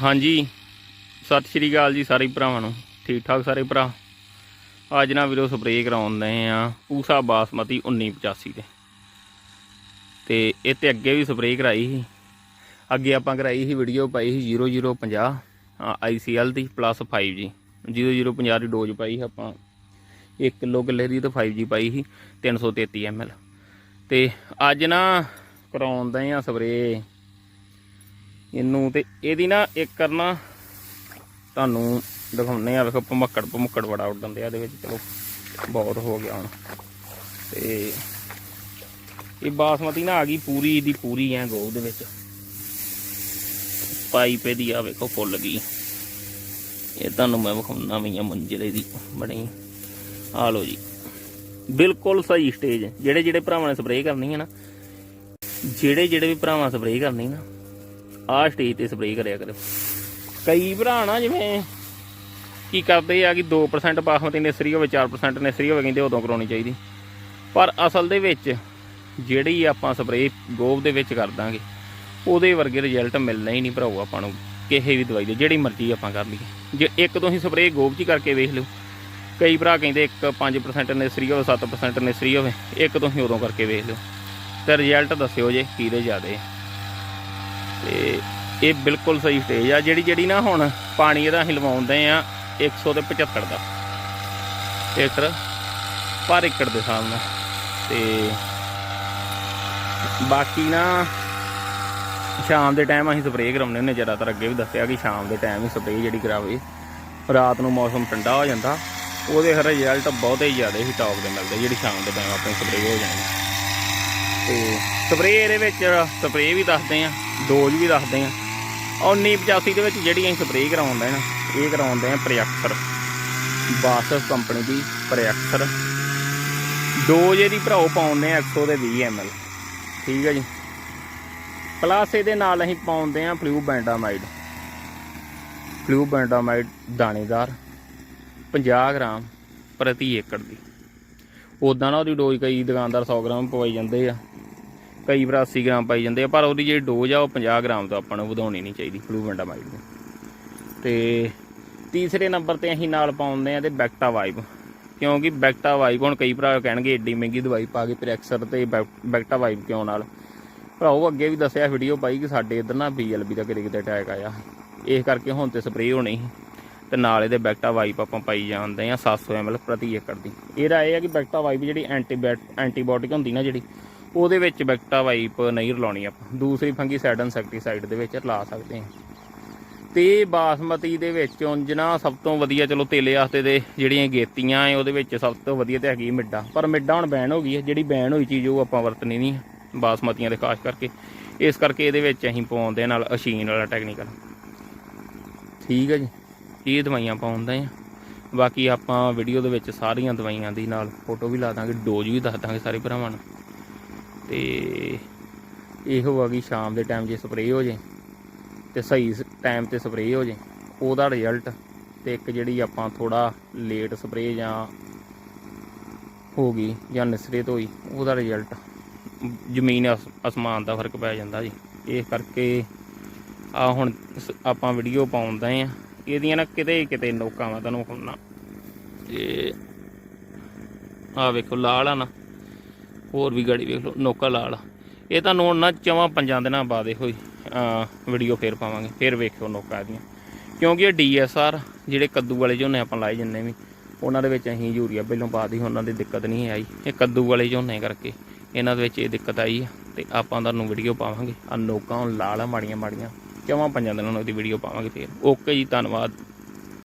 ਹਾਂਜੀ। ਸਤਿ ਸ਼੍ਰੀ ਅਕਾਲ ਜੀ ਸਾਰੇ ਭਰਾਵਾਂ ਨੂੰ। ਠੀਕ ਠਾਕ ਸਾਰੇ ਭਰਾ? ਅੱਜ ਨਾ ਵੀਰੋ ਸਪਰੇਅ ਕਰਾਉਂਦੇ ਆ ਊਸਾ ਬਾਸਮਤੀ 1985 ਤੇ ਤੇ ਇਹ ਤੇ ਅੱਗੇ ਵੀ ਸਪਰੇਅ ਕਰਾਈ ਸੀ। ਅੱਗੇ ਆਪਾਂ ਕਰਾਈ ਸੀ ਵੀਡੀਓ ਪਾਈ ਸੀ 0050 ICL ਦੀ ਪਲੱਸ 5G 0050 ਦੀ ਡੋਜ਼ ਪਾਈ ਸੀ ਆਪਾਂ। 1 ਕਿਲੋ ਕਿੱਲੇ ਦੀ ਤੇ 5G ਪਾਈ ਸੀ 333 ml ਤੇ ਅੱਜ ਨਾ ਕਰਾਉਂਦੇ ਆ ਸਪਰੇਅ ਇਹਨੂੰ ਤੇ ਇਹਦੀ ਨਾ ਇੱਕ ਕਰਨਾ, ਤੁਹਾਨੂੰ ਦਿਖਾਉਣੇ ਆ ਵੇਖੋ ਭਮੱਕੜ ਭਮੱਕੜ ਬੜਾ ਉੱਡਣ ਦਿਆ ਇਹਦੇ ਵਿੱਚ, ਚਲੋ ਬਹੁਤ ਹੋ ਗਿਆ ਹੁਣ। ਤੇ ਇਹ ਬਾਸਮਤੀ ਨਾ ਆ ਗਈ ਪੂਰੀ ਦੀ ਪੂਰੀ ਐ ਗੋਬ ਦੇ ਵਿੱਚ। ਪਾਈਪ ਇਹਦੀ ਆ ਵੇਖੋ ਫੁੱਲ ਗਈ। ਇਹ ਤੁਹਾਨੂੰ ਮੈਂ ਵਿਖਾਉਣਾ ਵੀ ਆ ਮੰਜਲੇ ਦੀ ਬਣੀ। ਆ ਲੋ ਜੀ। ਬਿਲਕੁਲ ਸਹੀ ਸਟੇਜ। ਜਿਹੜੇ ਜਿਹੜੇ ਭਰਾਵਾਂ ਨੇ ਸਪਰੇਅ ਕਰਨੀ ਹੈ ਨਾ ਜਿਹੜੇ ਜਿਹੜੇ ਵੀ ਭਰਾਵਾਂ ਸਪਰੇਅ ਕਰਨੀ ਨਾ ਆਹ ਸਟੇਜ ਤੇ ਸਪਰੇਅ ਕਰਿਆ ਕਰੋ ਕਈ ਭਰਾ ਨਾ ਜਿਵੇਂ ਕੀ ਕਰਦੇ ਆ ਕਿ 2% ਬਾਸਮਤੀ ਨੇਸਰੀ ਹੋਵੇ 4% ਨੇਸਰੀ ਹੋਵੇ, ਕਹਿੰਦੇ ਉਦੋਂ ਕਰਾਉਣੀ ਚਾਹੀਦੀ। ਪਰ ਅਸਲ ਦੇ ਵਿੱਚ ਜਿਹੜੀ ਆਪਾਂ ਸਪਰੇਅ ਗੋਬ ਦੇ ਵਿੱਚ ਕਰ ਦਾਂਗੇ, ਉਹਦੇ ਵਰਗੇ ਰਿਜ਼ਲਟ ਮਿਲਣਾ ਹੀ ਨਹੀਂ ਭਰਾਓ ਆਪਾਂ ਨੂੰ, ਕਿਸੇ ਵੀ ਦਵਾਈ ਦੇ, ਜਿਹੜੀ ਮਰਜ਼ੀ ਆਪਾਂ ਕਰ ਲਈਏ। ਜੇ ਇੱਕ ਤੁਸੀਂ ਸਪਰੇਅ ਗੋਬ 'ਚ ਹੀ ਕਰਕੇ ਵੇਖ ਲਿਓ, ਕਈ ਭਰਾ ਕਹਿੰਦੇ ਇੱਕ 5% ਨੇਸਰੀ ਹੋਵੇ 7% ਨੇਸਰੀ ਹੋਵੇ, ਇੱਕ ਤੁਸੀਂ ਉਦੋਂ ਕਰਕੇ ਵੇਖ ਲਿਓ। ਤੇ ਰਿਜ਼ਲਟ ਦੱਸਿਓ ਜੇ ਕਿਹਦੇ ਜ਼ਿਆਦੇ ਤੇ ਇਹ ਬਿਲਕੁਲ ਸਹੀ ਸਟੇਜ ਆ। ਜਿਹੜੀ ਜਿਹੜੀ ਨਾ ਹੁਣ ਪਾਣੀ ਇਹਦਾ ਅਸੀਂ ਲਵਾਉਂਦੇ ਆ 175 ਦਾ। ਲੀਟਰ ਪਰ ਏਕੜ ਦੇ ਹਿਸਾਬ ਨਾਲ। ਤੇ ਬਾਕੀ ਨਾ ਸ਼ਾਮ ਦੇ ਟਾਈਮ ਅਸੀਂ ਸਪਰੇਅ ਕਰਾਉਂਦੇ ਹੁੰਦੇ ਜ਼ਿਆਦਾਤਰ ਅੱਗੇ ਵੀ ਦੱਸਿਆ ਕਿ ਸ਼ਾਮ ਦੇ ਟਾਈਮ ਹੀ ਸਪਰੇਅ ਜਿਹੜੀ ਕਰਾਵੇ। ਰਾਤ ਨੂੰ ਮੌਸਮ ਠੰਡਾ ਹੋ ਜਾਂਦਾ। ਉਹਦੇ ਫਿਰ ਰਿਜ਼ਲਟ ਬਹੁਤ ਹੀ ਜ਼ਿਆਦਾ ਹੀ ਟੌਪ ਦੇ ਮਿਲਦੇ ਜਿਹੜੀ ਸ਼ਾਮ ਦੇ ਟਾਈਮ ਆਪਣੇ ਸਪਰੇਅ ਹੋ ਜਾਂਦੀ ਤੇ ਸਪਰੇਅ ਇਹਦੇ ਵਿੱਚ ਸਪਰੇਅ ਵੀ ਦੱਸਦੇ ਆ। ਡੋਜ਼ ਵੀ ਦੱਸਦੇ ਆ। 1985 ਦੇ ਵਿੱਚ ਜਿਹੜੀ ਅਸੀਂ ਸਪਰੇਅ ਕਰਾਉਂਦੇ ਨਾ, ਇਹ ਕਰਾਉਂਦੇ ਆ ਪ੍ਰਿਅਕਸਰ ਬਾਸਸ ਕੰਪਨੀ ਦੀ ਪ੍ਰਿਅਕਸਰ ਡੋਜ਼ ਇਹਦੀ ਭਰਾਓ ਪਾਉਂਦੇ ਆ 100 ਦੇ 20 ml ਠੀਕ ਹੈ ਜੀ। ਪਲੱਸ ਇਹਦੇ ਨਾਲ ਅਸੀਂ ਪਾਉਂਦੇ ਆ ਫਲੂ ਬੈਂਡਾਮਾਈਡ ਫਲੂ ਬੈਂਡਾਮਾਈਡ ਦਾਣੇਦਾਰ 50 ਗ੍ਰਾਮ ਪ੍ਰਤੀ ਏਕੜ ਦੀ। ਉਦਾਂ ਨਾ ਉਹਦੀ ਡੋਜ਼ ਕਈ ਦੁਕਾਨਦਾਰ 100 ਗ੍ਰਾਮ ਪਵਾਈ ਜਾਂਦੇ ਆ। ਕਈ ਵਾਰ 80 ਗ੍ਰਾਮ ਪਾਈ ਜਾਂਦੇ ਆ, ਪਰ ਉਹਦੀ ਜਿਹੜੀ ਡੋਜ਼ ਆ ਉਹ 50 ਗ੍ਰਾਮ ਤੋਂ ਆਪਾਂ ਨੂੰ ਵਧਾਉਣੀ ਨਹੀਂ ਚਾਹੀਦੀ ਫਲੂਵੈਂਡਾਮਾਈਡ ਦੀ ਤੇ ਤੀਸਰੇ ਨੰਬਰ ਤੇ ਅਸੀਂ ਨਾਲ ਪਾਉਂਦੇ ਆ ਤੇ ਬੈਕਟਾ ਵਾਈਬ ਕਿਉਂਕਿ ਬੈਕਟਾ ਵਾਈਬ ਹੁਣ ਕਈ ਭਰਾ ਕਹਿਣਗੇ ਏਡੀ ਮਹਿੰਗੀ ਦਵਾਈ ਪਾ ਕੇ ਪ੍ਰੈਕਸਰ ਤੇ ਬੈਕ- ਬੈਕਟਾ ਵਾਈਬ ਕਿਉਂ ਨਾਲ? ਭਰਾਓ ਅੱਗੇ ਵੀ ਦੱਸਿਆ ਵੀਡੀਓ ਪਾਈ ਕਿ ਸਾਡੇ ਇਧਰ ਨਾ ਬੀਐਲਬੀ ਦਾ ਕਿਤੇ ਕਿਤੇ ਅਟੈਕ ਆਇਆ। ਇਸ ਕਰਕੇ ਹੁਣ ਤੇ ਸਪਰੇਅ ਹੋਣੀ ਸੀ। ਤੇ ਨਾਲ ਇਹਦੇ ਬੈਕਟਾ ਵਾਈਪ ਆਪਾਂ ਪਾਈ ਜਾਂਦੇ ਆ 700 ml ਪ੍ਰਤੀ ਏਕੜ ਦੀ। ਇਹਦਾ ਇਹ ਆ ਕਿ ਬੈਕਟਾ ਵਾਈਪ ਜਿਹੜੀ ਐਂਟੀਬੈਟ ਐਂਟੀਬਾਇਓਟਿਕ ਹੁੰਦੀ ਨਾ ਜਿਹੜੀ ਉਹਦੇ ਵਿੱਚ ਬੈਕਟਾ ਵਾਈਪ ਨਹੀਂ ਰਲਾਉਣੀ ਆਪਾਂ। ਦੂਸਰੀ ਫੰਗੀਸਾਈਡ ਇਨਸੈਕਟੀਸਾਈਡ ਦੇ ਵਿੱਚ ਰਲਾ ਸਕਦੇ ਹਾਂ। ਤੇ ਬਾਸਮਤੀ ਦੇ ਵਿੱਚ ਉਂਝ ਨਾ ਸਭ ਤੋਂ ਵਧੀਆ ਚਲੋ ਤੇਲੇ ਵਾਸਤੇ ਦੇ ਜਿਹੜੀਆਂ ਗੇਤੀਆਂ ਐ, ਉਹਦੇ ਵਿੱਚ ਸਭ ਤੋਂ ਵਧੀਆ ਤੇ ਹੈਗੀ ਮਿੱਡਾ। ਪਰ ਮਿੱਡਾ ਹੁਣ ਬੈਨ ਹੋ ਗਈ ਹੈ ਜਿਹੜੀ ਬੈਨ ਹੋਈ ਚੀਜ਼ ਉਹ ਆਪਾਂ ਵਰਤਣੀ ਨਹੀਂ ਬਾਸਮਤੀਆਂ ਦੇ ਖਾਸ ਕਰਕੇ। ਇਸ ਕਰਕੇ ਇਹਦੇ ਵਿੱਚ ਅਸੀਂ ਪਾਉਂਦੇ ਨਾਲ ਅਸ਼ੀਨ ਵਾਲਾ ਟੈਕਨੀਕਲ ਠੀਕ ਹੈ ਜੀ। ਇਹ ਦਵਾਈਆਂ ਪਾਉਂਦੇ ਆ ਬਾਕੀ ਆਪਾਂ ਵੀਡੀਓ ਦੇ ਵਿੱਚ ਸਾਰੀਆਂ ਦਵਾਈਆਂ ਦੀ ਨਾਲ ਫੋਟੋ ਵੀ ਲਾ ਦਾਂਗੇ ਡੋਜ਼ ਵੀ ਦੱਸ ਦਾਂਗੇ ਸਾਰੇ ਭਰਾਵਾਂ ਨੂੰ। ਤੇ ਇਹੋ ਆ ਕਿ ਸ਼ਾਮ ਦੇ ਟਾਈਮ ਜੇ ਸਪਰੇਅ ਹੋ ਜੇ ਤੇ ਸਹੀ ਟਾਈਮ ਤੇ ਸਪਰੇਅ ਹੋ ਜੇ, ਉਹਦਾ ਰਿਜ਼ਲਟ ਤੇ ਇੱਕ ਜਿਹੜੀ ਆਪਾਂ ਥੋੜਾ ਲੇਟ ਸਪਰੇਅ ਜਾਂ ਹੋ ਗਈ ਜਾਂ ਨਿਸਰੇ ਤੋਂ ਹੋਈ, ਉਹਦਾ ਰਿਜ਼ਲਟ ਜ਼ਮੀਨ ਅਸ- ਅਸਮਾਨ ਦਾ ਫ਼ਰਕ ਪੈ ਜਾਂਦਾ ਜੀ। ਇਸ ਕਰਕੇ ਆ ਹੁਣ ਸ- ਆਪਾਂ ਵੀਡੀਓ ਪਾਉਂਦੇ ਆ। ਇਹਦੀਆਂ ਨਾ ਕਿਤੇ ਕਿਤੇ ਨੋਕਾਂ ਵਾ ਤੁਹਾਨੂੰ ਹੁਣਾ ਤੇ ਆ ਵੇਖੋ ਲਾਲ ਆ ਨਾ। ਹੋਰ ਵੀ ਗਾੜੀ ਵੇਖ ਲਓ, ਨੋਕਾ ਲਾਲ। ਇਹ ਤੁਹਾਨੂੰ ਹੁਣ ਨਾ ਚਵਾਂ ਪੰਜਾਂ ਦਿਨਾਂ ਬਾਅਦ ਇਹੋ ਹੀ ਵੀਡੀਓ ਫੇਰ ਪਾਵਾਂਗੇ, ਫੇਰ ਵੇਖਿਓ ਨੋਕਾ ਇਹਦੀਆਂ। ਕਿਉਂਕਿ ਇਹ ਡੀਐਸਆਰ ਜਿਹੜੇ ਕੱਦੂ ਵਾਲੇ ਝੋਨੇ ਆਪਾਂ ਲਾਏ ਜਿੰਨੇ ਵੀ, ਉਹਨਾਂ ਦੇ ਵਿੱਚ ਅਸੀਂ ਯੂਰੀਆ ਪਹਿਲੋਂ ਪਾ ਦੀ ਉਹਨਾਂ ਦੀ ਦਿੱਕਤ ਨਹੀਂ ਆਈ। ਇਹ ਕੱਦੂ ਵਾਲੇ ਝੋਨੇ ਕਰਕੇ ਇਹਨਾਂ ਦੇ ਵਿੱਚ ਇਹ ਦਿੱਕਤ ਆਈ ਆ, ਤੇ ਆਪਾਂ ਤੁਹਾਨੂੰ ਵੀਡੀਓ ਪਾਵਾਂਗੇ। ਆ ਨੋਕਾਂ ਹੁਣ ਲਾਲ ਆ ਮਾੜੀਆਂ ਮਾੜੀਆਂ ਚਵਾਂ ਪੰਜਾਂ ਦਿਨਾਂ ਨੂੰ ਉਹਦੀ ਵੀਡੀਓ ਪਾਵਾਂਗੇ ਫੇਰ। ਓਕੇ ਜੀ, ਧੰਨਵਾਦ।